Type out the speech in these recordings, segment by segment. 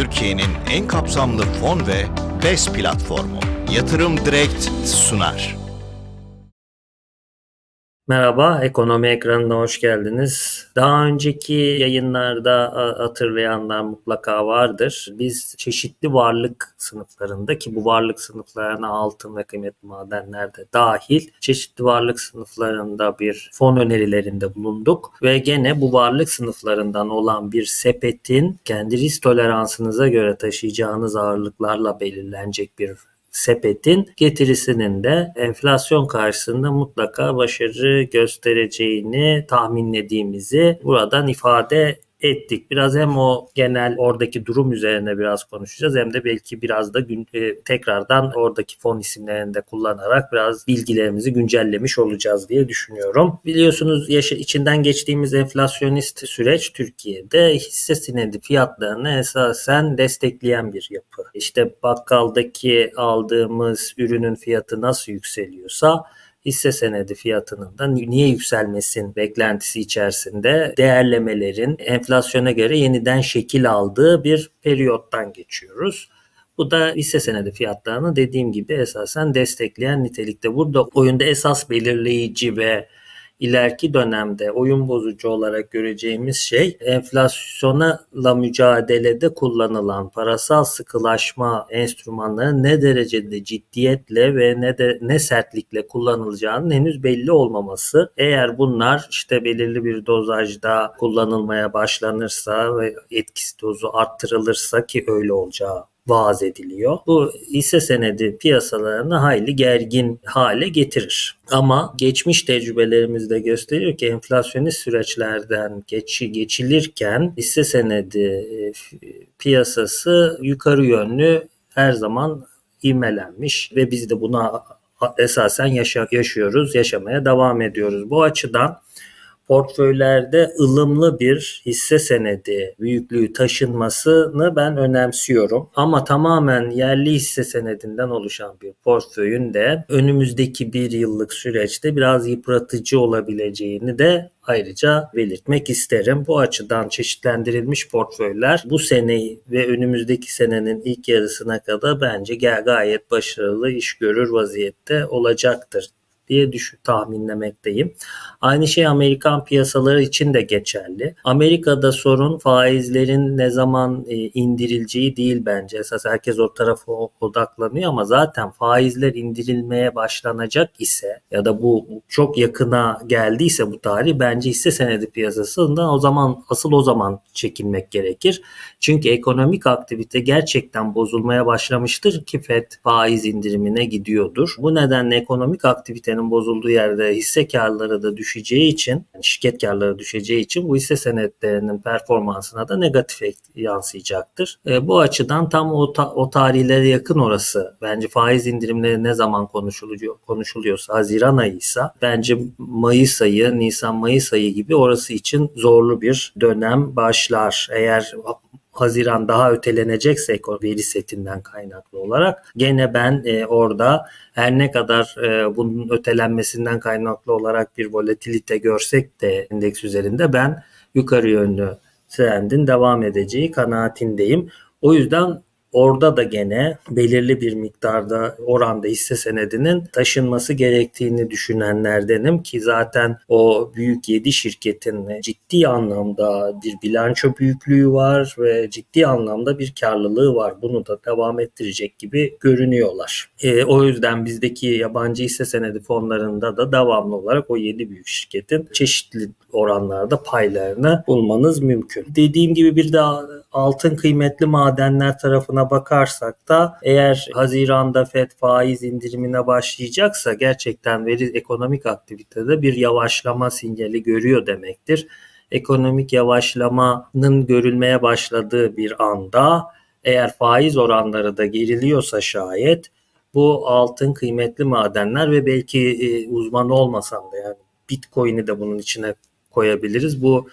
Türkiye'nin en kapsamlı fon ve BES platformu. Yatırım Direkt sunar. Merhaba, ekonomi ekranına hoş geldiniz. Daha önceki yayınlarda hatırlayanlar mutlaka vardır. Biz çeşitli varlık sınıflarında ki bu varlık sınıflarına altın ve kıymetli madenler de dahil çeşitli varlık sınıflarında bir fon önerilerinde bulunduk ve gene bu varlık sınıflarından olan bir sepetin kendi risk toleransınıza göre taşıyacağınız ağırlıklarla belirlenecek bir sepetin getirisinin de enflasyon karşısında mutlaka başarı göstereceğini tahminlediğimizi buradan ifade ettik. Biraz hem o genel oradaki durum üzerine biraz konuşacağız hem de belki biraz da gün, e, tekrardan oradaki fon isimlerini de kullanarak biraz bilgilerimizi güncellemiş olacağız diye düşünüyorum. Biliyorsunuz yaşa, içinden geçtiğimiz enflasyonist süreç Türkiye'de hisse senedi fiyatlarını esasen destekleyen bir yapı. İşte bakkaldaki aldığımız ürünün fiyatı nasıl yükseliyorsa hisse senedi fiyatının da niye yükselmesin beklentisi içerisinde değerlemelerin enflasyona göre yeniden şekil aldığı bir periyottan geçiyoruz. Bu da hisse senedi fiyatlarını dediğim gibi esasen destekleyen nitelikte. Burada oyunda esas belirleyici ve ileriki dönemde oyun bozucu olarak göreceğimiz şey enflasyonla mücadelede kullanılan parasal sıkılaşma enstrümanları ne derecede ciddiyetle ve ne de ne sertlikle kullanılacağının henüz belli olmaması. Eğer bunlar işte belirli bir dozajda kullanılmaya başlanırsa ve etkisi dozu arttırılırsa ki öyle olacağı vaaz ediliyor. Bu hisse senedi piyasalarını hayli gergin hale getirir. Ama geçmiş tecrübelerimiz de gösteriyor ki enflasyonist süreçlerden geçi geçilirken hisse senedi e, piyasası yukarı yönlü her zaman ivmelenmiş ve biz de buna esasen yaşa yaşıyoruz, yaşamaya devam ediyoruz. Bu açıdan portföylerde ılımlı bir hisse senedi büyüklüğü taşınmasını ben önemsiyorum. Ama tamamen yerli hisse senedinden oluşan bir portföyün de önümüzdeki bir yıllık süreçte biraz yıpratıcı olabileceğini de ayrıca belirtmek isterim. Bu açıdan çeşitlendirilmiş portföyler bu seneyi ve önümüzdeki senenin ilk yarısına kadar bence gayet başarılı iş görür vaziyette olacaktır diye düşün, tahminlemekteyim. Aynı şey Amerikan piyasaları için de geçerli. Amerika'da sorun faizlerin ne zaman e, indirileceği değil bence. Esas herkes o tarafa odaklanıyor ama zaten faizler indirilmeye başlanacak ise ya da bu çok yakına geldiyse bu tarih bence hisse senedi piyasasından o zaman asıl o zaman çekilmek gerekir. Çünkü ekonomik aktivite gerçekten bozulmaya başlamıştır ki FED faiz indirimine gidiyordur. Bu nedenle ekonomik aktivitenin senetlerinin bozulduğu yerde hisse karları da düşeceği için, şirket karları düşeceği için bu hisse senetlerinin performansına da negatif yansıyacaktır. E, bu açıdan tam o, ta, o tarihlere yakın orası. Bence faiz indirimleri ne zaman konuşuluyor konuşuluyorsa Haziran ayı ise bence Mayıs ayı, Nisan Mayıs ayı gibi orası için zorlu bir dönem başlar. Eğer Haziran daha ötelenecekse veri setinden kaynaklı olarak gene ben e, orada her ne kadar e, bunun ötelenmesinden kaynaklı olarak bir volatilite görsek de endeks üzerinde ben yukarı yönlü trendin devam edeceği kanaatindeyim. O yüzden Orada da gene belirli bir miktarda oranda hisse senedinin taşınması gerektiğini düşünenlerdenim ki zaten o büyük 7 şirketin ciddi anlamda bir bilanço büyüklüğü var ve ciddi anlamda bir karlılığı var. Bunu da devam ettirecek gibi görünüyorlar. E, o yüzden bizdeki yabancı hisse senedi fonlarında da devamlı olarak o 7 büyük şirketin çeşitli oranlarda paylarını bulmanız mümkün. Dediğim gibi bir de altın kıymetli madenler tarafına bakarsak da eğer Haziran'da FED faiz indirimine başlayacaksa gerçekten veri ekonomik aktivitede bir yavaşlama sinyali görüyor demektir. Ekonomik yavaşlamanın görülmeye başladığı bir anda eğer faiz oranları da geriliyorsa şayet bu altın kıymetli madenler ve belki e, uzmanı olmasam da yani Bitcoin'i de bunun içine koyabiliriz. Bu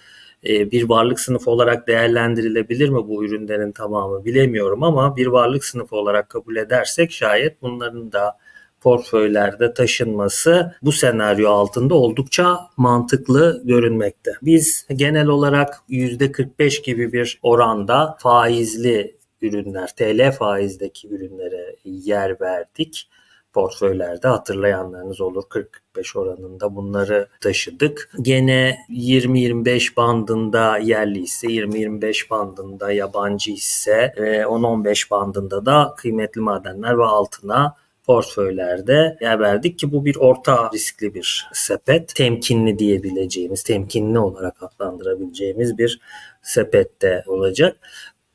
e, bir varlık sınıfı olarak değerlendirilebilir mi bu ürünlerin tamamı bilemiyorum ama bir varlık sınıfı olarak kabul edersek şayet bunların da portföylerde taşınması bu senaryo altında oldukça mantıklı görünmekte. Biz genel olarak %45 gibi bir oranda faizli ürünler, TL faizdeki ürünlere yer verdik portföylerde hatırlayanlarınız olur 40-45 oranında bunları taşıdık. Gene 20-25 bandında yerli hisse, 20-25 bandında yabancı hisse ve 10-15 bandında da kıymetli madenler ve altına portföylerde yer verdik ki bu bir orta riskli bir sepet. Temkinli diyebileceğimiz, temkinli olarak adlandırabileceğimiz bir sepette olacak.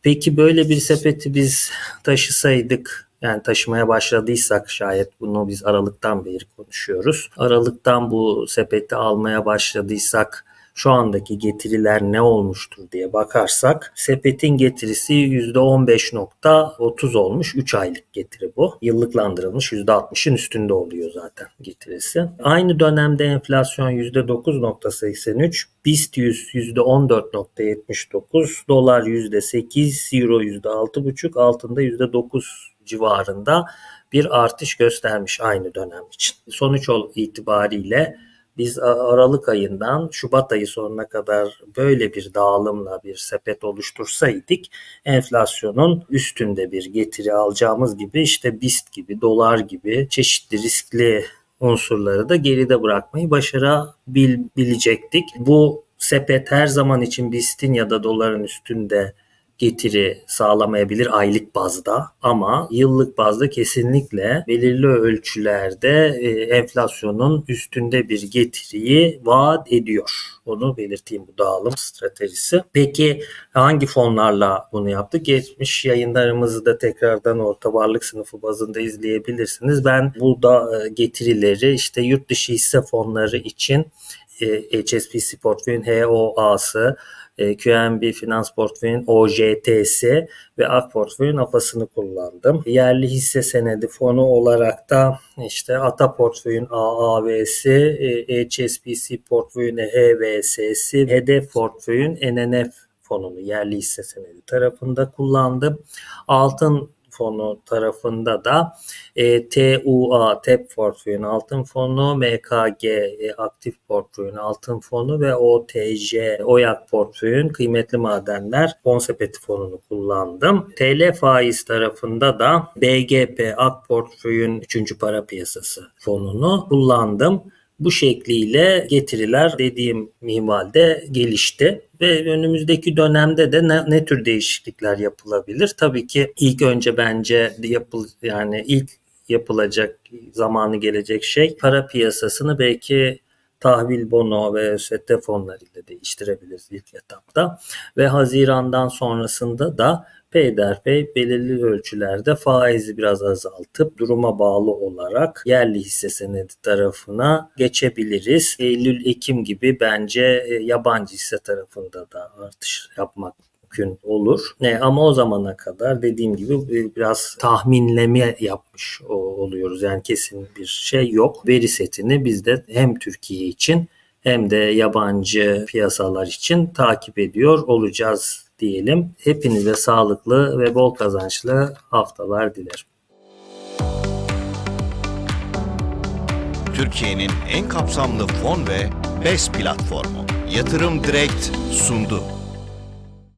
Peki böyle bir sepeti biz taşısaydık yani taşımaya başladıysak şayet bunu biz Aralık'tan beri konuşuyoruz. Aralık'tan bu sepeti almaya başladıysak şu andaki getiriler ne olmuştur diye bakarsak sepetin getirisi %15.30 olmuş. 3 aylık getiri bu. Yıllıklandırılmış %60'ın üstünde oluyor zaten getirisi. Aynı dönemde enflasyon %9.83, BIST 100 %14.79, dolar %8, euro %6.5, altında %9 civarında bir artış göstermiş aynı dönem için. Sonuç itibariyle biz Aralık ayından Şubat ayı sonuna kadar böyle bir dağılımla bir sepet oluştursaydık enflasyonun üstünde bir getiri alacağımız gibi işte BIST gibi, dolar gibi çeşitli riskli unsurları da geride bırakmayı başarabilecektik. Bu sepet her zaman için BIST'in ya da doların üstünde getiri sağlamayabilir aylık bazda ama yıllık bazda kesinlikle belirli ölçülerde e, enflasyonun üstünde bir getiriyi vaat ediyor. Onu belirteyim bu dağılım stratejisi. Peki hangi fonlarla bunu yaptık? Geçmiş yayınlarımızı da tekrardan orta varlık sınıfı bazında izleyebilirsiniz. Ben burada e, getirileri işte yurt dışı hisse fonları için HSBC portföyün HOA'sı, e, QNB Finans Portföy'ün OJT'si ve AK Portföy'ün AFA'sını kullandım. Yerli hisse senedi fonu olarak da işte Ata Portföy'ün AAV'si, e, HSBC Portföy'ün HVS'si, Hedef Portföy'ün NNF fonunu yerli hisse senedi tarafında kullandım. Altın fonu tarafında da e, TUA TEP portföyün altın fonu, MKG e, aktif portföyün altın fonu ve OTJ OYAK portföyün kıymetli madenler fon sepeti fonunu kullandım. TL faiz tarafında da BGP AK portföyün 3. para piyasası fonunu kullandım. Bu şekliyle getiriler dediğim minvalde gelişti ve önümüzdeki dönemde de ne, ne tür değişiklikler yapılabilir? Tabii ki ilk önce bence yapıl yani ilk yapılacak zamanı gelecek şey para piyasasını belki tahvil bono ve ÖST fonlarıyla değiştirebiliriz ilk etapta ve Haziran'dan sonrasında da peyderpey belirli ölçülerde faizi biraz azaltıp duruma bağlı olarak yerli hisse senedi tarafına geçebiliriz. Eylül-Ekim gibi bence e, yabancı hisse tarafında da artış yapmak mümkün olur. Ne ama o zamana kadar dediğim gibi e, biraz tahminleme yapmış oluyoruz. Yani kesin bir şey yok. Veri setini biz de hem Türkiye için hem de yabancı piyasalar için takip ediyor olacağız diyelim. Hepinize sağlıklı ve bol kazançlı haftalar dilerim. Türkiye'nin en kapsamlı fon ve BES platformu Yatırım Direkt sundu.